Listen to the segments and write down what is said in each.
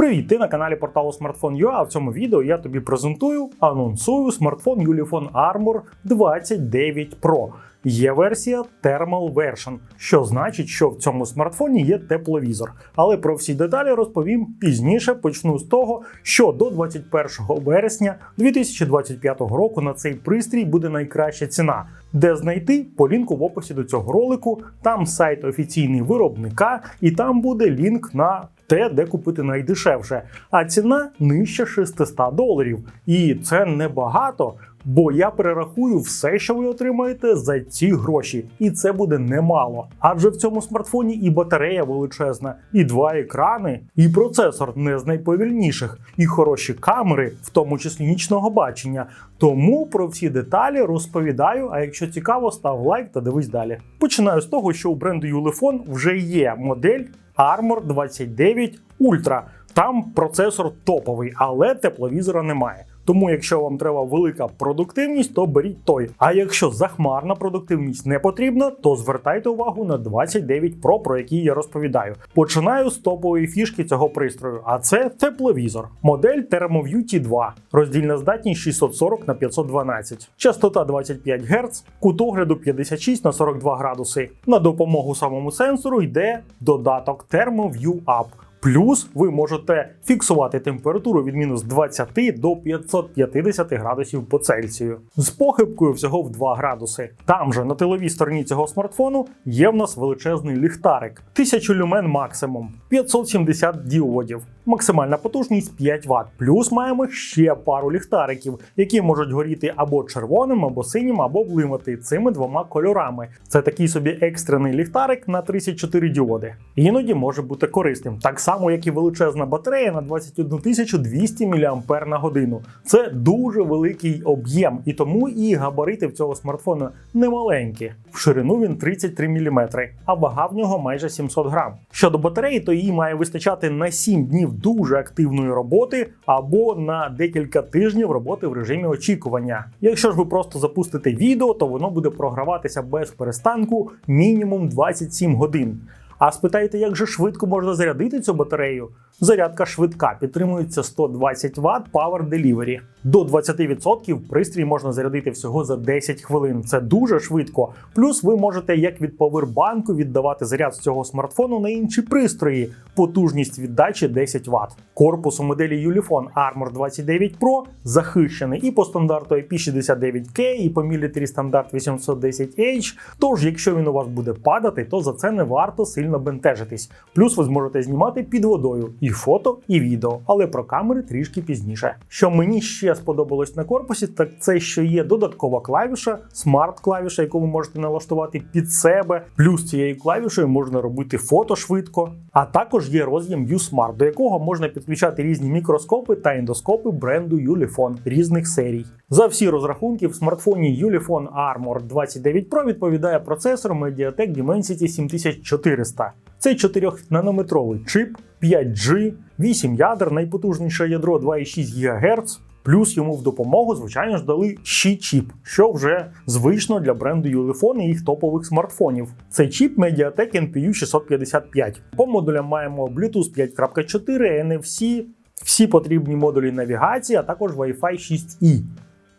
Привіт! Ти на каналі порталу Smartphone.ua, а в цьому відео я тобі презентую, анонсую смартфон Ulefone Armor 29 Pro. Є версія Thermal Version, що значить, що в цьому смартфоні є тепловізор. Але про всі деталі розповім пізніше. Почну з того, що до 21 вересня 2025 року на цей пристрій буде найкраща ціна. Де знайти по лінку в описі до цього ролику, там сайт офіційний виробника, і там буде лінк на те, де купити найдешевше. А ціна нижче 600 доларів. І це небагато. Бо я перерахую все, що ви отримаєте за ці гроші, і це буде немало. Адже в цьому смартфоні і батарея величезна, і два екрани, і процесор не з найповільніших, і хороші камери, в тому числі нічного бачення. Тому про всі деталі розповідаю. А якщо цікаво, став лайк та дивись далі. Починаю з того, що у бренду Ulefone вже є модель Armor 29 Ultra. Там процесор топовий, але тепловізора немає. Тому, якщо вам треба велика продуктивність, то беріть той. А якщо захмарна продуктивність не потрібна, то звертайте увагу на 29 Pro, про який я розповідаю. Починаю з топової фішки цього пристрою, а це тепловізор. Модель ThermoView T2, роздільна здатність 640 на 512, частота 25 Гц, кут огляду 56 на 42 градуси. На допомогу самому сенсору йде додаток ThermoView Up. Плюс ви можете фіксувати температуру від мінус 20 до 550 градусів по Цельсію. З похибкою всього в 2 градуси. Там же на тиловій стороні цього смартфону є в нас величезний ліхтарик, 1000 люмен максимум, 570 діодів, максимальна потужність 5 Вт. Плюс маємо ще пару ліхтариків, які можуть горіти або червоним, або синім, або блимати цими двома кольорами. Це такий собі екстрений ліхтарик на 34 діоди. Іноді може бути корисним, так само як і величезна батарея на 21 200 мАч на годину. Це дуже великий об'єм, і тому і габарити в цього смартфону немаленькі. В ширину він 33 мм, а вага в нього майже 700 грам. Щодо батареї, то її має вистачати на 7 днів дуже активної роботи або на декілька тижнів роботи в режимі очікування. Якщо ж ви просто запустите відео, то воно буде програватися без перестанку мінімум 27 годин. А спитаєте, як же швидко можна зарядити цю батарею? Зарядка швидка, підтримується 120 Вт Power Delivery. До 20% пристрій можна зарядити всього за 10 хвилин. Це дуже швидко. Плюс ви можете, як від повербанку, віддавати заряд з цього смартфону на інші пристрої. Потужність віддачі 10 Вт. Корпус у моделі Ulefone Armor 29 Pro захищений і по стандарту IP69K, і по Military стандарт 810H. Тож, якщо він у вас буде падати, то за це не варто сильно бентежитись. Плюс ви зможете знімати під водою і фото, і відео, але про камери трішки пізніше. Що мені ще сподобалось на корпусі, так це що є додаткова клавіша, смарт-клавіша, яку ви можете налаштувати під себе. Плюс цією клавішою можна робити фото швидко. А також є роз'єм U-Smart, до якого можна підключати різні мікроскопи та ендоскопи бренду Ulefone різних серій. За всі розрахунки в смартфоні Ulefone Armor 29 Pro відповідає процесор Mediatek Dimensity 7400. Це 4-нанометровий чип, 5G, 8 ядер, найпотужніше ядро 2,6 ГГц. Плюс йому в допомогу, звичайно ж, дали ще чіп, що вже звично для бренду Ulefone і їх топових смартфонів. Цей чіп Mediatek NPU 655. По модулям маємо Bluetooth 5.4, NFC, всі потрібні модулі навігації, а також Wi-Fi 6E.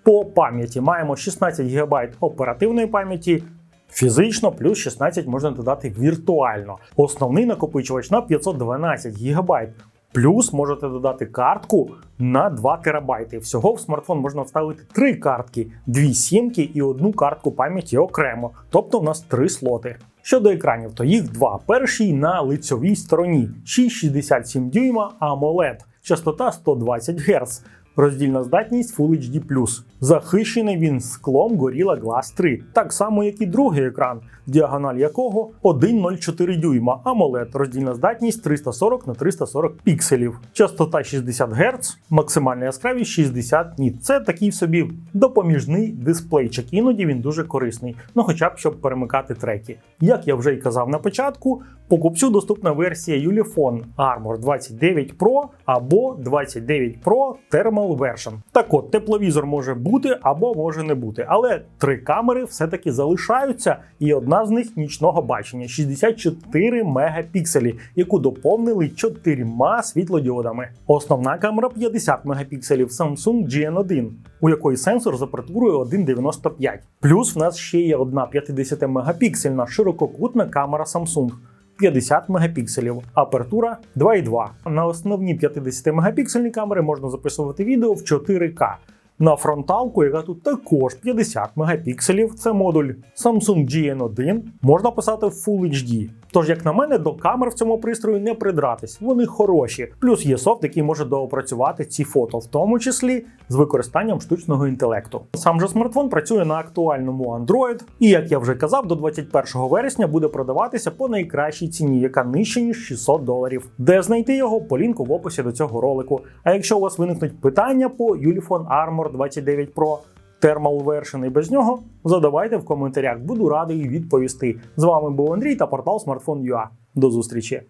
По пам'яті маємо 16 ГБ оперативної пам'яті. Фізично плюс 16 можна додати віртуально. Основний накопичувач на 512 ГБ. Плюс можете додати картку на 2 ТБ. Всього в смартфон можна вставити 3 картки, 2 сімки і одну картку пам'яті окремо. Тобто в нас 3 слоти. Щодо екранів, то їх два. Перший на лицьовій стороні 6,67 дюйма AMOLED, частота 120 Гц. Роздільна здатність Full HD+. Захищений він склом Gorilla Glass 3, так само як і другий екран, діагональ якого 1,04 дюйма, AMOLED, роздільна здатність 340 на 340 пікселів, частота 60 Гц, максимальна яскравість 60 ніт. Це такий собі допоміжний дисплейчик. Іноді він дуже корисний, ну хоча б щоб перемикати треки. Як я вже й казав на початку, покупцю доступна версія Ulefone Armor 29 Pro або 29 Pro Thermal Thermal Version. Так от, тепловізор може бути або може не бути, але три камери все-таки залишаються, і одна з них нічного бачення 64 мегапікселі, яку доповнили чотирма світлодіодами. Основна камера 50 мегапікселів Samsung GN1, у якої сенсор з апертурою 1,95. Плюс в нас ще є одна 50 мегапіксельна ширококутна камера Samsung. 50 мегапікселів, апертура 2,2. На основні 50 мегапіксельні камери можна записувати відео в 4К. На фронталку, яка тут також 50 мегапікселів, це модуль Samsung GN1, можна писати в Full HD. Тож, як на мене, до камер в цьому пристрої не придратись, вони хороші. Плюс є софт, який може доопрацювати ці фото, в тому числі з використанням штучного інтелекту. Сам же смартфон працює на актуальному Android, і як я вже казав, до 21 вересня буде продаватися по найкращій ціні, яка нижче ніж 600 доларів. Де знайти його по лінку в описі до цього ролику. А якщо у вас виникнуть питання по Ulefone Armor 29 Pro, Thermal Version і без нього, задавайте в коментарях, буду радий відповісти. З вами був Андрій та портал Smartphone.ua. До зустрічі!